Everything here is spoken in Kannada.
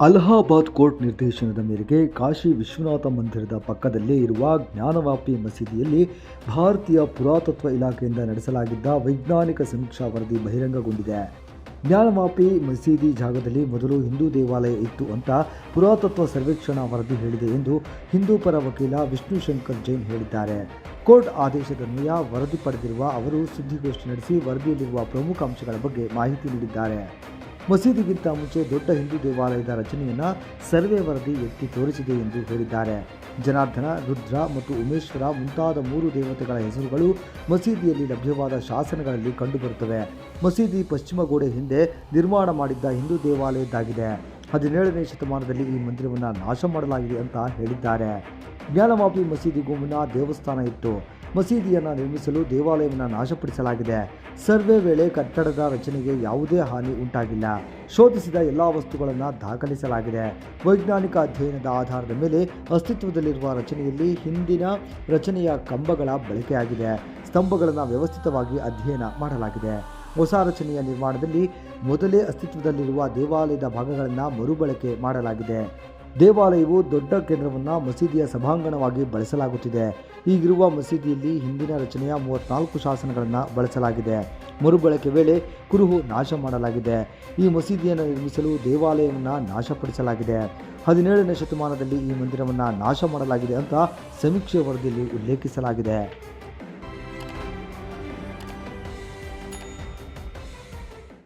ಅಲಹಾಬಾದ್ ಕೋರ್ಟ್ ನಿರ್ದೇಶನದ ಮೇರೆಗೆ ಕಾಶಿ ವಿಶ್ವನಾಥ ಮಂದಿರದ ಪಕ್ಕದಲ್ಲೇ ಇರುವ ಜ್ಞಾನವಾಪಿ ಮಸೀದಿಯಲ್ಲಿ ಭಾರತೀಯ ಪುರಾತತ್ವ ಇಲಾಖೆಯಿಂದ ನಡೆಸಲಾಗಿದ್ದ ವೈಜ್ಞಾನಿಕ ಸಮೀಕ್ಷಾ ವರದಿ ಬಹಿರಂಗಗೊಂಡಿದೆ. ಜ್ಞಾನವಾಪಿ ಮಸೀದಿ ಜಾಗದಲ್ಲಿ ಮೊದಲು ಹಿಂದೂ ದೇವಾಲಯ ಇತ್ತು ಅಂತ ಪುರಾತತ್ವ ಸರ್ವೇಕ್ಷಣಾ ವರದಿ ಹೇಳಿದೆ ಎಂದು ಹಿಂದೂ ಪರ ವಕೀಲ ವಿಷ್ಣು ಶಂಕರ್ ಜೈನ್ ಹೇಳಿದ್ದಾರೆ. ಕೋರ್ಟ್ ಆದೇಶದನ್ವಯ ವರದಿ ಪಡೆದಿರುವ ಅವರು ಸುದ್ದಿಗೋಷ್ಠಿ ನಡೆಸಿ ವರದಿಯಲ್ಲಿರುವ ಪ್ರಮುಖ ಅಂಶಗಳ ಬಗ್ಗೆ ಮಾಹಿತಿ ನೀಡಿದ್ದಾರೆ. ಮಸೀದಿಗಿಂತ ಮುಂಚೆ ದೊಡ್ಡ ಹಿಂದೂ ದೇವಾಲಯದ ರಚನೆಯನ್ನು ಸರ್ವೆ ವರದಿ ಎತ್ತಿ ತೋರಿಸಿದೆ ಎಂದು ಹೇಳಿದ್ದಾರೆ. ಜನಾರ್ದನ, ರುದ್ರ ಮತ್ತು ಉಮೇಶ್ವರ ಮುಂತಾದ ಮೂರು ದೇವತೆಗಳ ಹೆಸರುಗಳು ಮಸೀದಿಯಲ್ಲಿ ಲಭ್ಯವಾದ ಶಾಸನಗಳಲ್ಲಿ ಕಂಡುಬರುತ್ತವೆ. ಮಸೀದಿ ಪಶ್ಚಿಮ ಗೋಡೆ ಹಿಂದೆ ನಿರ್ಮಾಣ ಮಾಡಿದ್ದ ಹಿಂದೂ ದೇವಾಲಯದ್ದಾಗಿದೆ. ಹದಿನೇಳನೇ ಶತಮಾನದಲ್ಲಿ ಈ ಮಂದಿರವನ್ನು ನಾಶ ಮಾಡಲಾಗಿದೆ ಅಂತ ಹೇಳಿದ್ದಾರೆ. ಜ್ಞಾನಮಾಪಿ ಮಸೀದಿಗೂ ಮುನ್ನ ದೇವಸ್ಥಾನ ಇತ್ತು. ಮಸೀದಿಯನ್ನು ನಿರ್ಮಿಸಲು ದೇವಾಲಯವನ್ನು ನಾಶಪಡಿಸಲಾಗಿದೆ. ಸರ್ವೆ ವೇಳೆ ಕಟ್ಟಡದ ರಚನೆಗೆ ಯಾವುದೇ ಹಾನಿ ಉಂಟಾಗಿಲ್ಲ. ಶೋಧಿಸಿದ ಎಲ್ಲ ವಸ್ತುಗಳನ್ನು ದಾಖಲಿಸಲಾಗಿದೆ. ವೈಜ್ಞಾನಿಕ ಅಧ್ಯಯನದ ಆಧಾರದ ಮೇಲೆ ಅಸ್ತಿತ್ವದಲ್ಲಿರುವ ರಚನೆಯಲ್ಲಿ ಹಿಂದಿನ ರಚನೆಯ ಕಂಬಗಳ ಬಳಕೆಯಾಗಿದೆ. ಸ್ತಂಭಗಳನ್ನು ವ್ಯವಸ್ಥಿತವಾಗಿ ಅಧ್ಯಯನ ಮಾಡಲಾಗಿದೆ. ಹೊಸ ರಚನೆಯ ನಿರ್ಮಾಣದಲ್ಲಿ ಮೊದಲೇ ಅಸ್ತಿತ್ವದಲ್ಲಿರುವ ದೇವಾಲಯದ ಭಾಗಗಳನ್ನು ಮರುಬಳಕೆ ಮಾಡಲಾಗಿದೆ. ದೇವಾಲಯವು ದೊಡ್ಡ ಕೇಂದ್ರವನ್ನು ಮಸೀದಿಯ ಸಭಾಂಗಣವಾಗಿ ಬಳಸಲಾಗುತ್ತಿದೆ. ಈಗಿರುವ ಮಸೀದಿಯಲ್ಲಿ ಹಿಂದಿನ ರಚನೆಯ ಮೂವತ್ನಾಲ್ಕು ಶಾಸನಗಳನ್ನು ಬಳಸಲಾಗಿದೆ. ಮರುಬಳಕೆ ವೇಳೆ ಕುರುಹು ನಾಶ ಮಾಡಲಾಗಿದೆ. ಈ ಮಸೀದಿಯನ್ನು ನಿರ್ಮಿಸಲು ದೇವಾಲಯವನ್ನು ನಾಶಪಡಿಸಲಾಗಿದೆ. ಹದಿನೇಳನೇ ಶತಮಾನದಲ್ಲಿ ಈ ಮಂದಿರವನ್ನು ನಾಶ ಮಾಡಲಾಗಿದೆ ಅಂತ ಸಮೀಕ್ಷೆ ವರದಿಯಲ್ಲಿ ಉಲ್ಲೇಖಿಸಲಾಗಿದೆ.